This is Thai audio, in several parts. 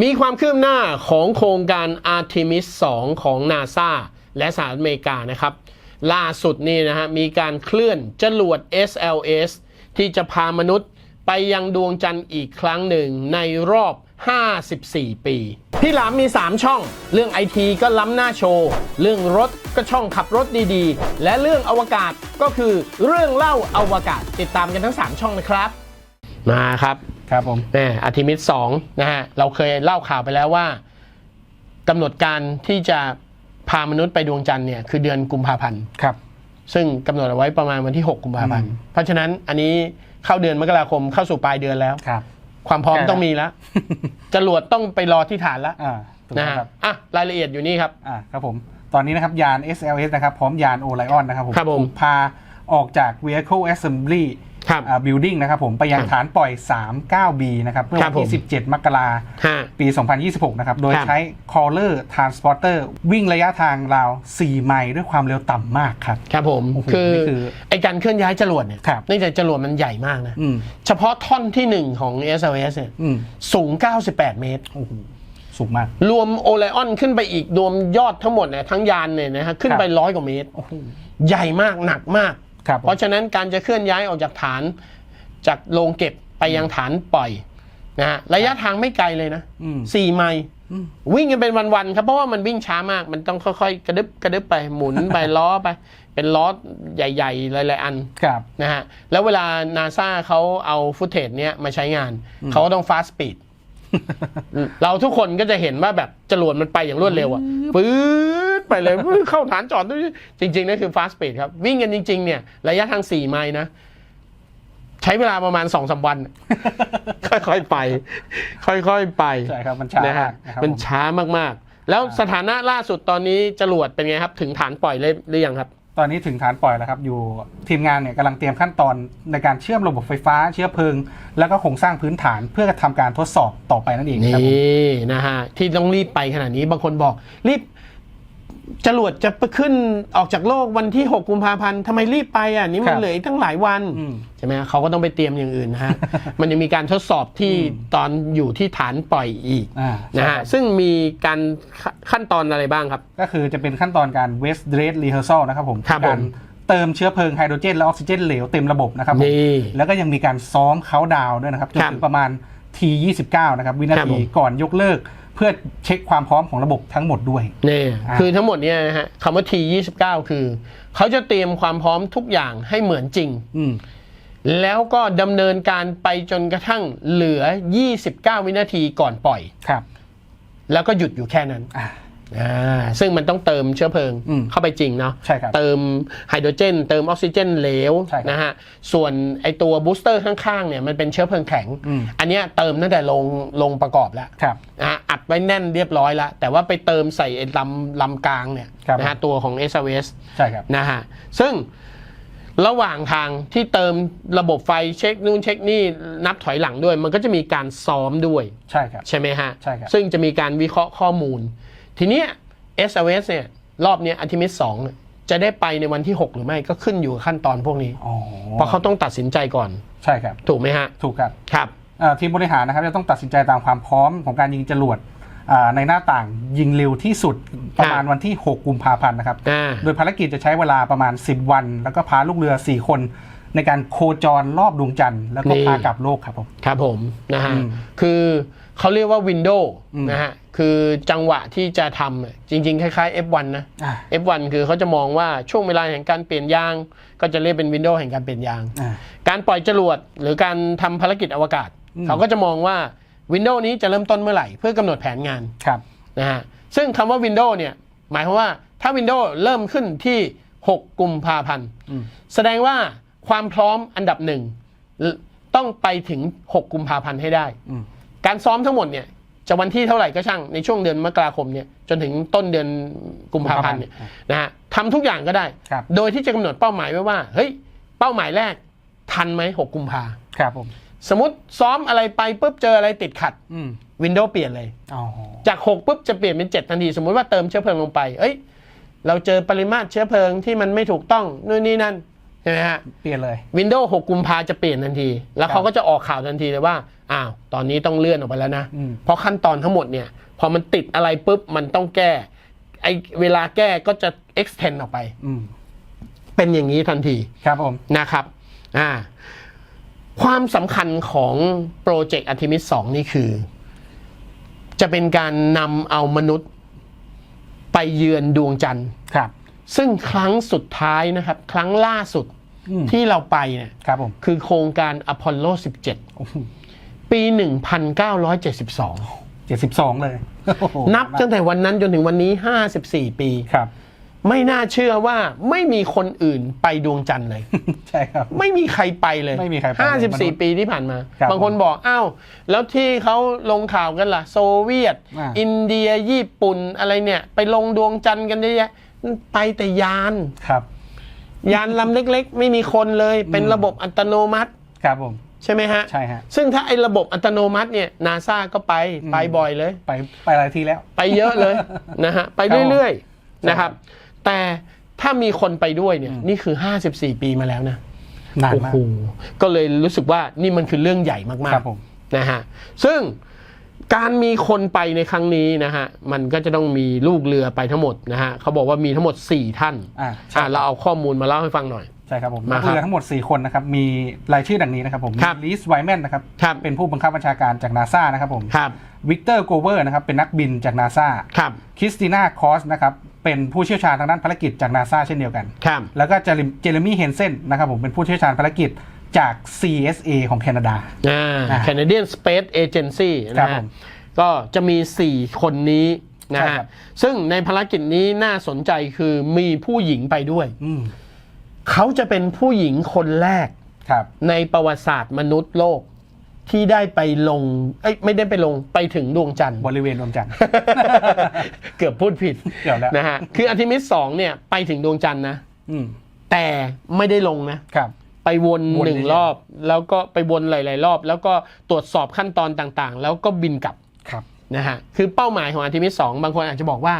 มีความคืบหน้าของโครงการ Artemis 2 ของ NASA และสหรัฐอเมริกานะครับ ล่าสุดนี่นะฮะ มีการเคลื่อนจรวด SLS ที่จะพามนุษย์ไปยังดวงจันทร์อีกครั้งหนึ่งในรอบ 54 ปี พี่หลามมี 3 ช่อง เรื่องไอทีก็ล้ำหน้าโชว์ เรื่องรถก็ช่องขับรถดีๆ และเรื่องอวกาศก็คือเรื่องเล่าอวกาศ ติดตามกันทั้ง 3 ช่องนะครับ มาครับ ครับผมแน่อาร์ทิมิสสองนะฮะเราเคยเล่าข่าวไปแล้วว่ากำหนดการที่จะพามนุษย์ไปดวงจันทร์เนี่ยคือเดือนกุมภาพันธ์ครับ ซึ่งกำหนดเอาไว้ประมาณวันที่ 6 กุมภาพันธ์อืมเพราะฉะนั้นอันนี้เข้าเดือนมกราคมเข้าสู่ปลายเดือนแล้วครับ ความพร้อมใกล้แล้วต้องมีแล้วจรวดต้องไปรอที่ฐานแล้วอ่าถูกนะต้องฮะครับอะรายละเอียดอยู่นี่ครับอ่าครับผมตอนนี้นะครับยาน SLS นะครับ พร้อมยาน Orion นะครับผมครับผมถูกพาออกจาก Vehicle Assembly ครั บอ่า Building นะครับผมไปยังครับฐานปล่อย 39B นะครับเมื่อครัวับนผมที่ 17 มกราฮะปี 2026 นะครับ โดยครับใช้ Caller Transporter วิ่งระยะทางราว 4 ไมล์ด้วยความเร็วต่ำมากครับ ครับผมโอ้โหคือนี่คือไอการเคลื่อนย้ายจรวดเนี่ยครับเนื่องจากจรวดมันใหญ่มากนะอืมเฉพาะท่อนที่หนึ่งของ SLS เนี่ยอืมสูง 98 เมตรโอ้โหสูงมาก รวมโอไลออนขึ้นไปอีกรวมยอดทั้งหมดเนี่ยทั้งยานเนี่ยนะฮะขึ้นไปครับร้อยกว่าเมตรโอ้โหใหญ่มากหนักมาก ครับผม เพราะฉะนั้นการจะเคลื่อนย้ายออกจากฐานจากโรงเก็บไปยังฐานปล่อยนะฮะระยะทางไม่ไกลเลยนะอืม สี่ไมล์อืม วิ่งกันเป็นวันๆครับเพราะว่ามันวิ่งช้ามาก มันต้องค่อยๆ กระดึบกระดึบไปหมุนไป ล้อไป เป็นล้อใหญ่ๆหลายๆอัน ครับ นะฮะแล้วเวลานาซาเขาเอาฟุตเทจเนี้ยมาใช้งาน เขาก็ต้องฟาสต์สปีด เราทุกคนก็จะเห็นว่าแบบจรวดมันไปอย่างรวดเร็วอะปื๊ดไปเลยปื๊ดเข้าฐานจอดด้วยจริงๆนั่นคือฟาสต์สปีดครับ วิ่งกันจริง ๆ เนี่ย ระยะทาง4ไมล์นะใช้เวลาประมาณ2อสวัน ค่อยๆไป ค่อยๆไปใช่ครับมันช้านะมาฮะกนะครับมันผมช้ามากๆ แล้วสถานะล่าสุดตอนนี้จรวดเป็นไงครับ ถึงฐานปล่อยเลยหรือยังครับ ตอนนี้ถึงฐานปล่อยแล้วครับ อยู่ทีมงานเนี่ยกำลังเตรียมขั้นตอนในการเชื่อมระบบไฟฟ้า เชื้อเพลิง แล้วก็โครงสร้างพื้นฐานเพื่อทำการทดสอบต่อไปนั่นเองนีครับนี่นะฮะที่ต้องรีบไปขนาดนี้บางคนบอกรีบ จรวดจะไปขึ้นออกจากโลกวันที่ 6 กุมภาพันธ์ทำไมรีบไปอะนี่มันเหลืออีกตั้งหลายวันอืมใช่ไหมฮะเขาก็ต้องไปเตรียมอย่างอื่นนะฮะ มันยังมีการทดสอบที่ตอนอยู่ที่ฐานปล่อยอีกอ่านะใช่คฮะรับซึ่งมีการขั้นตอนอะไรบ้างครับ ก็คือจะเป็นขั้นตอนการ waste rate rehearsal นะครับผมครับผม การเติมเชื้อเพลิงไฮโดรเจนและออกซิเจนเหลวเต็มระบบนะครับผมนี่ แล้วก็ยังมีการซ้อมเขาดาวน์ด้วยนะครับจนครับถึงประมาณ T29 นะครับ วินาครับผทีม ก่อนยกเลิก เพื่อเช็คความพร้อมของระบบทั้งหมดด้วยนี่อ่าคือทั้งหมดเนี่ยนะฮะคำว่า T29 คือ เขาจะเตรียมความพร้อมทุกอย่างให้เหมือนจริง อืมแล้วก็ดำเนินการไปจนกระทั่งเหลือ 29 วินาทีก่อนปล่อยครับ แล้วก็หยุดอยู่แค่นั้นอ่าอ่าซึ่งมันต้องเติมเชื้อเพลิงอืมเข้าไปจริงเนาะใช่ครับเติมไฮโดรเจน เติมออกซิเจนเหลวใช่ครับนะฮะส่วนไอตัวบูสเตอร์ข้างๆเนี่ยมันเป็นเชื้อเพลิงแข็งอืมอันเนี้ยเติมตั้งแต่ลงลงประกอบแล้วครับนะฮะอัด ไว้แน่นเรียบร้อยแล้ว แต่ว่าไปเติมใส่ไอ้ลำลำกลางเนี่ยครับนะฮะตัวของ s อ s ใช่ครับนะฮะซึ่งระหว่างทางที่เติมระบบไฟเช็คนู่นเช็คนี่นับถอยหลังด้วย มันก็จะมีการซ้อมด้วยใช่ครับใช่ไหมฮะใช่ครับซึ่งจะมีการวิเคราะห์ข้อมูล ทีเนี้ย SLS เนี่ยรอบเนี้อัติมิส2เนี่ยจะได้ไปในวันที่ 6 หรือไม่ก็ขึ้นอยู่กับขั้นตอนพวกนี้อ๋อเพราะเขาต้องตัดสินใจก่อนใช่ครับ ถูกไหมฮะ ถูกครับครับเอ่อทีมบริหารนะครับจะต้องตัดสินใจตามความพร้อมของการยิงจรวดอ่า ในหน้าต่างยิงเร็วที่สุดประมาณวันที่ 6 กุมภาพันธ์นะครับอ่าโดยภารกิจจะใช้เวลาประมาณ 10 วัน แล้วก็พาลูกเรือ 4 คน ในการโคจรรอบดวงจันทร์แล้วก็นี่พากลับโลกครับผม ครับผมนะฮะอืมคือเขาเรียกว่าวินโดว์อืมนะฮะคือจังหวะที่จะทำอะจริง ๆ คล้ายๆ F1 นะอ่า F1 คือเขาจะมองว่าช่วงเวลาแห่งการเปลี่ยนยาง ก็จะเรียกเป็นวินโดว์แห่งการเปลี่ยนยางอ่าการปล่อยจรวดหรือการทำภารกิจอวกาศอืมเขาก็จะมองว่า วินโดว์นี้จะเริ่มต้นเมื่อไหร่ เพื่อกำหนดแผนงานครับนะฮะซึ่งคำว่าวินโดว์เนี่ยหมายความว่าถ้าวินโดว์เริ่มขึ้นที่ 6 กุมภาพันธ์อืมแสดงว่าความพร้อมอันดับหนึ่งต้องไปถึง 6 กุมภาพันธ์ให้ได้อืมการซ้อมทั้งหมดเนี่ยจะวันที่เท่าไหร่ก็ช่างในช่วงเดือนมกราคมเนี่ยจนถึงต้นเดือนกุมภาพันธ์เนี่ยนะฮะทำทุกอย่างก็ได้ครับโดยที่จะกำหนดเป้าหมายไว้ว่าเฮ้ยเป้าหมายแรกทันไหม6กุมภาครับผม สมมติซ้อมอะไรไปปุ๊บเจออะไรติดขัดอืมวินโดว์เปลี่ยนเลยอ๋อจาก 6 ปุ๊บจะเปลี่ยนเป็น 7 ทันที สมมุติว่าเติมเชื้อเพลิงลงไป เอ้ย เราเจอปริมาตรเชื้อเพลิงที่มันไม่ถูกต้องนู่นนี่นั่นใช่ไหมฮะ เปลี่ยนเลยวินโดว์6กุมภาจะเปลี่ยนทันที แล้วครับเขาก็จะออกข่าวทันทีเลยว่า อ้าว ตอนนี้ต้องเลื่อนออกไปแล้วนะอืมเพราะขั้นตอนทั้งหมดเนี่ย พอมันติดอะไรปุ๊บมันต้องแก้ ไอเวลาแก้ก็จะ extend ออกไปอืมเป็นอย่างนี้ทันที ครับผม นะครับ อ่า ความสำคัญของโปรเจกต์อาร์ m มิส2นี่คือ จะเป็นการนำเอามนุษย์ไปเยือนดวงจันทร์ครับ ซึ่งครั้งสุดท้ายนะครับ ครั้งล่าสุดอืมที่เราไปเนี่ยครับผมคือโครงการอพอลโล โอ้โห17 ปี 1972 เจ็ดสิบสองเลยโอ้โหนับตั้งแต่วันนั้นจนถึงวันนี้ 54 ปี ครับ ไม่น่าเชื่อว่าไม่มีคนอื่นไปดวงจันทร์เลย ใช่ครับ ไม่มีใครไปเลยไม่มีใครไปเลยมนุษย์54ปีที่ผ่านมา ครับบางคนบอกอ้าวแล้วที่เขาลงข่าวกันล่ะ โซเวียต อ่า อินเดียญี่ปุ่นอะไรเนี่ย ไปลงดวงจันทร์กันเยอะแยะไปแต่ยาน ครับ ยานลำเล็กๆ ไม่มีคนเลย เป็นระบบอัตโนมัติครับผม ใช่ไหมฮะ ใช่ฮะ ซึ่งถ้าไอ้ระบบอัตโนมัติเนี่ยนาซาก็ไปอืม ไปบ่อยเลย ไปไปหลายทีแล้ว ไปเยอะเลย นะฮะ ไปเรื่อยๆนะครับใช่ แต่ถ้ามีคนไปด้วยเนี่ยอืมนี่คือ 54 ปีมาแล้วนะนานโอ้มากโหก็เลยรู้สึกว่านี่มันคือเรื่องใหญ่มาคกรับผม ๆนะฮะซึ่งการมีคนไปในครั้งนี้นะฮะมันก็จะต้องมีลูกเรือไปทั้งหมดนะฮะเขาบอกว่ามีทั้งหมด 4 ท่านอ่าใช่ อ่าเราเอาข้อมูลมาเล่าให้ฟังหน่อย ใช่ครับผมมานักครับเรือทั้งหมด 4 คนนะครับ มีรายชื่อดังนี้นะครับผมครับลีสไวแมนนะครับครับ เป็นผู้บังคับบัญชาการจากนาซานะครับผมครับวิกเตอร์โกเวอร์นะครับเป็นนักบินจากนาซาครับคริสติน่าคอสนะครับเป็นผู้เชี่ยวชาญทางด้านภารกิจจากนาซาเช่นเดียวกัน ครับ แล้วก็เจเรมเจเรมี่เฮนเซนนะครับผมเป็นผู้เชี่ยวชาญภารกิจจาก CSA ของแคนาดา อ่า อ่า Canadian Space Agency ครันะบผฮะมก็จะมี 4 คนนี้นะใช่ฮะครับซึ่งในภารกิจนี้น่าสนใจคือมีผู้หญิงไปด้วย อืม เขาจะเป็นผู้หญิงคนแรกครับในประวัติศาสตร์มนุษย์โลกที่ได้ไปลงเอ้ยไม่ได้ไปลงไปถึงดวงจันทร์บริเวณดวงจันทร์ เกือบพูดผิดเกือบแล้วนะฮะคืออาร์ทิมิสสองเนี่ยไปถึงดวงจันทร์นะอืมแต่ไม่ได้ลงนะครับ ไปวนวนหนึ่งเฉยๆรอบ แล้วก็ไปวนหลาย ๆ รอบ แล้วก็ตรวจสอบขั้นตอนต่างๆ แล้วก็บินกลับครับนะฮะคือเป้าหมายของอาร์ทิมิสสองบางคนอาจจะบอกว่า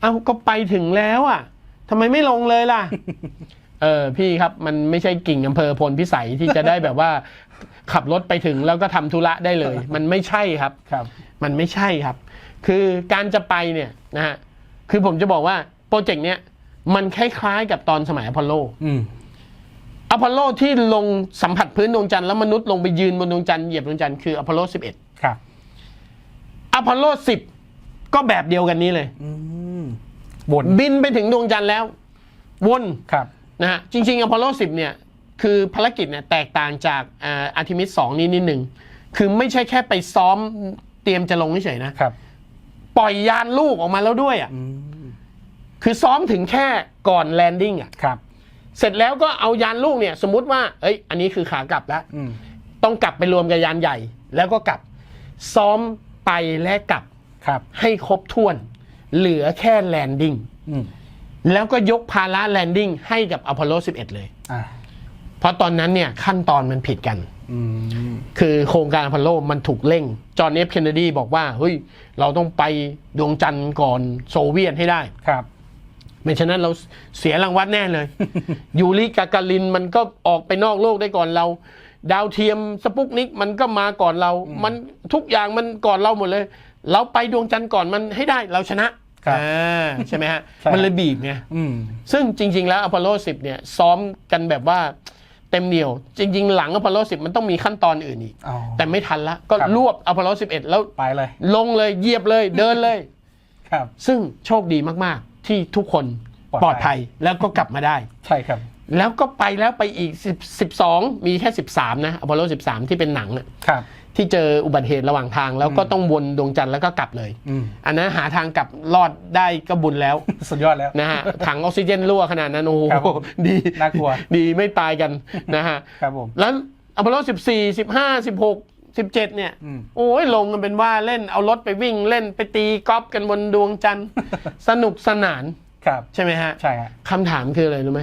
เอ้าก็ไปถึงแล้วอะทำไมไม่ลงเลยล่ะ เออพี่ครับมันไม่ใช่กิ่งอำเภอพลพิสัยที่จะได้แบบว่า ขับรถไปถึงแล้วก็ทำธุระได้เลย มันไม่ใช่ครับ ครับ มันไม่ใช่ครับ คือการจะไปเนี่ยนะฮะ คือผมจะบอกว่าโปรเจกต์เนี้ยมันคล้ายๆกับตอนสมัยอพอลโล อืม อพอลโลที่ลงสัมผัสพื้นดวงจันทร์แล้วมนุษย์ลงไปยืนบนดวงจันทร์เหยียบดวงจันทร์คืออพอลโล 11 ครับ อพอลโล 10 ก็แบบเดียวกันนี้เลย อืมบนบินไปถึงดวงจันทร์แล้ว วน ครับ นะฮะจริงๆอพอลโล 10 เนี่ย คือภารกิจเนี่ยแตกต่างจากอาร์ทิมิส2นี่นิดหนึ่งคือไม่ใช่แค่ไปซ้อมเตรียมจะลงเฉยๆนะครับ ปล่อยยานลูกออกมาแล้วด้วยอะอืมคือซ้อมถึงแค่ก่อนแลนดิ้งอะครับ เสร็จแล้วก็เอายานลูกเนี่ย สมมุติว่า เอ้ย อันนี้คือขากลับแล้วอืมต้องกลับไปรวมกับยานใหญ่ แล้วก็กลับ ซ้อมไปและกลับครับ ให้ครบถ้วน เหลือแค่แลนดิ้งอืม แล้วก็ยกภาระแลนดิ้งให้กับอพอลโล 11 เลย อ่าเพราะตอนนั้นเนี่ยขั้นตอนมันผิดกัน อืม คือโครงการอพอลโลมันถูกเร่ง จอห์นเอฟเคนเนดีบอกว่า เฮ้ย เราต้องไปดวงจันทร์ก่อนโซเวียตให้ได้ ครับ ไม่ฉะนั้นเราเสียรางวัลแน่เลย ยูริกากาลินมันก็ออกไปนอกโลกได้ก่อนเรา ดาวเทียมสปุกนิกมันก็มาก่อนเรา มันทุกอย่างมันก่อนเราหมดเลย เราไปดวงจันทร์ก่อนมันให้ได้เราชนะ ครับอ่าใช่ไหมฮะ ใช่ มันเลยบีบไง อืม ซึ่งจริง ๆ แล้วอพอลโล 10 เนี่ย ซ้อมกันแบบว่าเต็มเหนียว จริง ๆ หลังอพอลโล 10 มันต้องมีขั้นตอนอื่นอีกอ๋อแต่ไม่ทันละ ก็ครับ รวบอพอลโล 11 แล้วไปเลยลงเลยเหยียบเลย เดินเลย ครับ ซึ่งโชคดีมากๆ ที่ทุกคนปลอดภัย ปลอดภัยแล้วก็กลับมาได้ ใช่ครับแล้วก็ไปแล้วไปอีก10 12 มีแค่ 13 นะอพอลโล 13 ที่เป็นหนังอะครับ ที่เจออุบัติเหตุระหว่างทาง แล้วก็ต้องวนดวงจันทร์แล้วก็กลับเลยอืมอันนั้นหาทางกลับรอดได้ก็บุญแล้ว สุดยอดแล้วนะฮะถังออกซิเจนรั่วขนาดนั้นโอ้โหครับผมดีน่ากลัวดีไม่ตายกันนะฮะครับผมแล้วอพอลโล14 15 16 17 เนี่ยอืมโอ้ยลงกันเป็นว่าเล่นเอารถไปวิ่งเล่นไปตีกอล์ฟกันบนดวงจันทร์สนุกสนานครับ ใช่ไหมฮะใช่ฮะคำถามคืออะไรรู้ไหม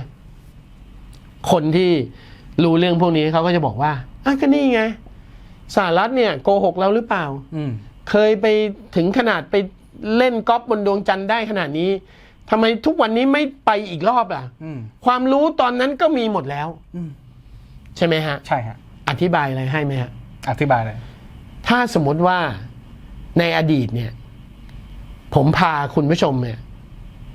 คนที่รู้เรื่องพวกนี้เขาก็จะบอกว่าอะก็นี่ไง สหรัฐเนี่ยโกหกเราหรือเปล่าอืมเคยไปถึงขนาดไปเล่นกอล์ฟบนดวงจันทร์ได้ขนาดนี้ทำไมทุกวันนี้ไม่ไปอีกรอบล่ะอืมความรู้ตอนนั้นก็มีหมดแล้วอืมใช่ไหมฮะ ใช่ฮะ อธิบายอะไรให้ไหมฮะ อธิบายเลยถ้าสมมติว่าในอดีตเนี่ย ผมพาคุณผู้ชมเนี่ย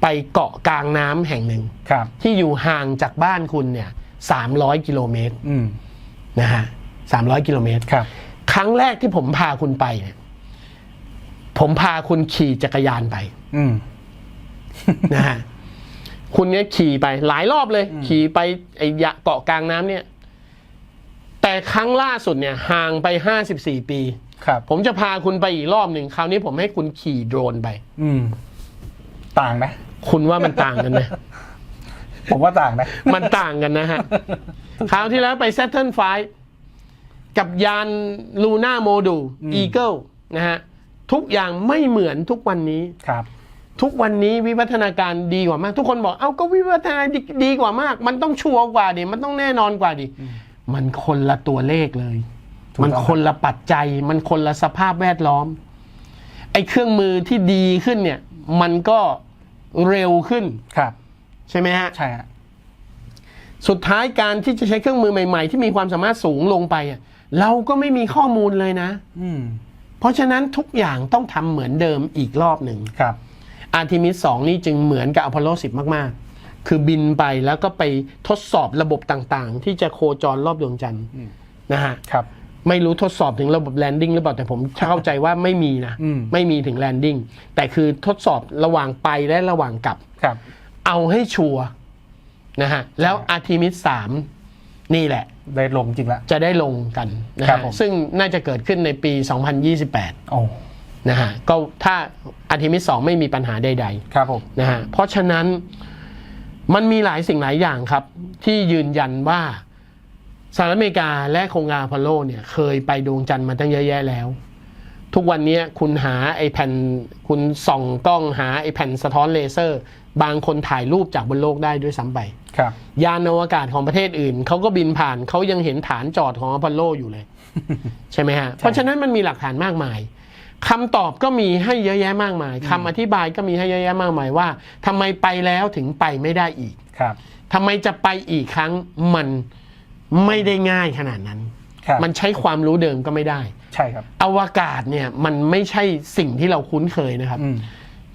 ไปเกาะกลางน้ำแห่งหนึ่งครับที่อยู่ห่างจากบ้านคุณเนี่ยสามร้อยกิโลเมตรอืมนะฮะ สามร้อยกิโลเมตรครับ ครั้งแรกที่ผมพาคุณไปเนี่ย ผมพาคุณขี่จักรยานไป อืมนะฮะคุณเนี่ยขี่ไปหลายรอบเลย ขี่ไปไอ้ยะเกาะกลางน้ำเนี่ย แต่ครั้งล่าสุดเนี่ย ห่างไปห้าสิบสี่ปีครับผมจะพาคุณไปอีกรอบหนึ่งคราวนี้ผมให้คุณขี่โดรนไป อืม ต่างไหมคุณว่ามันต่างกันไหมผมว่าต่างนะ มันต่างกันนะฮะ คราวที่แล้วไป Saturn V กับยานลูน่าโมดูอืม Eagle นะฮะทุกอย่างไม่เหมือนทุกวันนี้ ครับ ทุกวันนี้วิวัฒนาการดีกว่ามาก ทุกคนบอกเอ้าก็วิวัฒนาดีดีกว่ามาก มันต้องชัวร์กว่าดิมันต้องแน่นอนกว่าดิมันคนละตัวเลขเลย ถูกต้อง มันคนละปัจจัย มันคนละสภาพแวดล้อม ไอ้เครื่องมือที่ดีขึ้นเนี่ย มันก็เร็วขึ้นครับ ใช่ไหมฮะ ใช่ฮะ สุดท้ายการที่จะใช้เครื่องมือใหม่ ๆ ที่มีความสามารถสูงลงไปอะ เราก็ไม่มีข้อมูลเลยนะ อืมเพราะฉะนั้นทุกอย่างต้องทำเหมือนเดิมอีกรอบหนึ่ง ครับ อาร์ทิมิส2นี่จึงเหมือนกับอพอลโล 10 มาก ๆ คือบินไปแล้วก็ไปทดสอบระบบต่างๆ ที่จะโคจรรอบดวงจันทร์อืม นะฮะ ครับ ไม่รู้ทดสอบถึงระบบแลนดิ้งหรือเปล่า แต่ผมเข้าใจว่าไม่มีนะ อืม ไม่มีถึงแลนดิ้งแต่คือทดสอบระหว่างไปและระหว่างกลับ ครับ เอาให้ชัวร์นะฮะ แล้วอาร์ทิมิส3 นี่แหละ ได้ลงจริงละ จะได้ลงกันนะครับฮะผม ซึ่งน่าจะเกิดขึ้นในปี 2028 โอ้นะฮะก็ถ้าอาร์ทิมิส2ไม่มีปัญหาใด ๆ ครับผม นะฮะเพราะฉะนั้นมันมีหลายสิ่งหลายอย่างครับ ที่ยืนยันว่าสหรัฐอเมริกาและโครงการอพอลโลเนี่ยเคยไปดวงจันทร์มาตั้งเยอะแยะแล้ว ทุกวันนี้คุณหาไอแผ่นคุณส่องกล้องหาไอแผ่นสะท้อนเลเซอร์ บางคนถ่ายรูปจากบนโลกได้ด้วยซ้ำไปครับ ยานอวกาศของประเทศอื่นเขาก็บินผ่านเขายังเห็นฐานจอดของอพอลโลอยู่เลย ใช่ไหมฮะ เพราะฉะนั้นมันมีหลักฐานมากมายคำตอบก็มีให้เยอะแยะมากมายคำอธิบายก็มีให้เยอะแยะมากมายว่าทำไมไปแล้วถึงไปไม่ได้อีกครับทำไมจะไปอีกครั้งมันไม่ได้ง่ายขนาดนั้นครับมันใช้ความรู้เดิมก็ไม่ได้ ใช่ครับ อวกาศเนี่ยมันไม่ใช่สิ่งที่เราคุ้นเคยนะครับอืม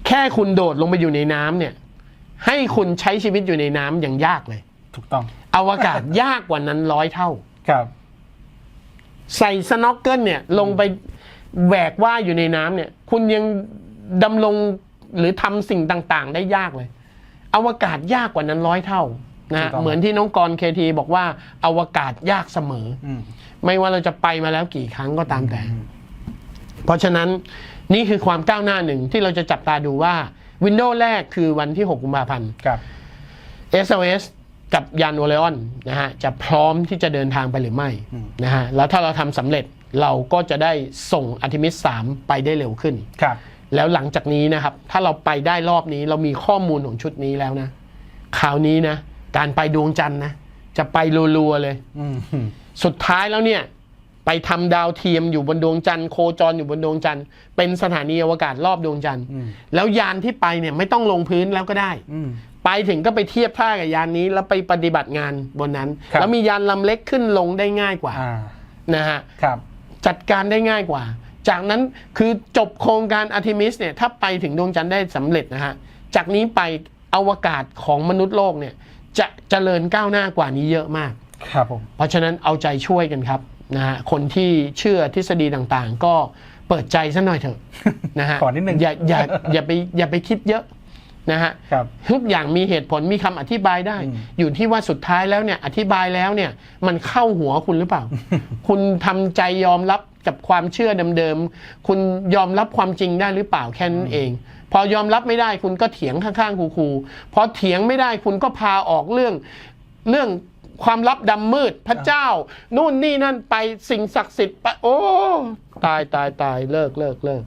แค่คุณโดดลงไปอยู่ในน้ำเนี่ย ให้คุณใช้ชีวิตอยู่ในน้ำอย่างยากเลย ถูกต้อง อวกาศยากกว่านั้นร้อยเท่า ครับ ใส่สน็อกเกิลเนี่ย ลงไปแหวกว่ายอยู่ในน้ำเนี่ย คุณยังดำรงหรือทำสิ่งต่างๆ ได้ยากเลย อวกาศยากกว่านั้นร้อยเท่านะฮะถูกต้อง เหมือนที่น้องกรเคทีบอกว่าอวกาศยากเสมอ อืม ไม่ว่าเราจะไปมาแล้วกี่ครั้งก็ตามแต่ เพราะฉะนั้นนี่คือความก้าวหน้าหนึ่งที่เราจะจับตาดูว่า วินโดว์แรกคือวันที่ 6 กุมภาพันธ์ครับ SLS กับยานโอเลออนนะฮะจะพร้อมที่จะเดินทางไปหรือไม่อืมนะฮะแล้วถ้าเราทำสำเร็จเราก็จะได้ส่งอาร์ทิมิส3ไปได้เร็วขึ้นครับแล้วหลังจากนี้นะครับ ถ้าเราไปได้รอบนี้เรามีข้อมูลของชุดนี้แล้วนะคราวนี้นะ การไปดวงจันทร์นะ จะไปรัวๆเลยอืมสุดท้ายแล้วเนี่ย ไปทำดาวเทียมอยู่บนดวงจันทร์โคจรอยู่บนดวงจันทร์เป็นสถานีอวกาศรอบดวงจันทร์อืมแล้วยานที่ไปเนี่ยไม่ต้องลงพื้นแล้วก็ได้อืมไปถึงก็ไปเทียบท่ากับยานนี้แล้วไปปฏิบัติงานบนนั้นครับแล้วมียานลำเล็กขึ้นลงได้ง่ายกว่าอ่านะฮะครับจัดการได้ง่ายกว่า จากนั้นคือจบโครงการอาร์ทิมิสเนี่ยถ้าไปถึงดวงจันทร์ได้สำเร็จนะฮะจากนี้ไปอวกาศของมนุษย์โลกเนี่ยจะเจริญก้าวหน้ากว่านี้เยอะมาก ครับผมเพราะฉะนั้นเอาใจช่วยกันครับ นะฮะคนที่เชื่อทฤษฎีต่างๆ ก็เปิดใจซะหน่อยเถอะนะฮะขอนิดนึงอย่าอย่าอย่าไปอย่าไปคิดเยอะนะฮะครับทุกอย่างมีเหตุผลมีคำอธิบายได้อืมอยู่ที่ว่าสุดท้ายแล้วเนี่ยอธิบายแล้วเนี่ยมันเข้าหัวคุณหรือเปล่า คุณทำใจยอมรับกับความเชื่อเดิมๆคุณยอมรับความจริงได้หรือเปล่าแค่นั้นเอง พอยอมรับไม่ได้คุณก็เถียงข้างๆครูๆพอเถียงไม่ได้คุณก็พาออกเรื่องเรื่อง ความลับดำมืดพระเจ้า นู่นนี่นั่นไปสิ่งศักดิ์สิทธิ์ไปโอ้ ตายตายตายเลิกเลิกเลิก